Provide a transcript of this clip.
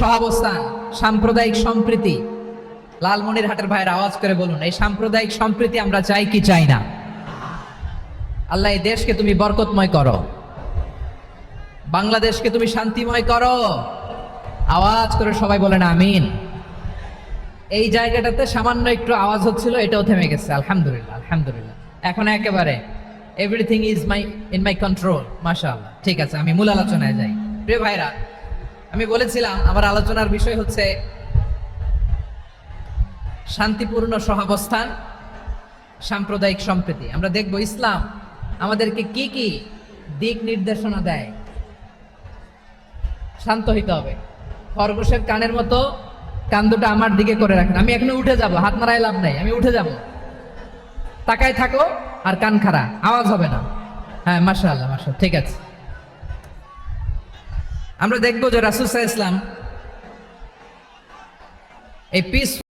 সহাবস্থান, সাম্প্রদায়িক সম্প্রীতি। লালমনিরহাটের ভাইয়ের আওয়াজ করে বলুন, এই সাম্প্রদায়িক সম্প্রীতি আমরা চাই কি চাই না? আল্লাহ, এই দেশকে তুমি বরকতময় করো। বাংলাদেশকে তুমি শান্তিময় করো। আওয়াজ করে সবাই বলেন আমিন। এই জায়গাটাতে সামান্য একটু আওয়াজ হচ্ছিল, এটাও থেমে গেছে। আলহামদুলিল্লাহ আলহামদুলিল্লাহ। এখন একেবারে everything is my in my control মাশাআল্লাহ। ঠিক আছে, আমি মূল আলোচনায় যাই। প্রিয় ভাইরা আমি বলেছিলাম, আমার আলোচনার বিষয় হচ্ছে শান্তিপূর্ণ সহাবস্থান, সাম্প্রদায়িক সম্প্রীতি। আমরা দেখব ইসলাম আমাদেরকে কি কি দিক নির্দেশনা দেয়। শান্ত হইতে হবে। খরগোশের কানের মতো কান আমার দিকে করে রাখেন। আমি এখনও উঠে যাব, হাত মারাই লাভ নাই, আমি উঠে যাব। তাকায় থাকো আর কান খাড়া, আওয়াজ হবে না। হ্যাঁ মাসা আল্লাহ মাসা ঠিক আছে। আমরা দেখব যে রাসুল সাহা ইসলাম এই পিস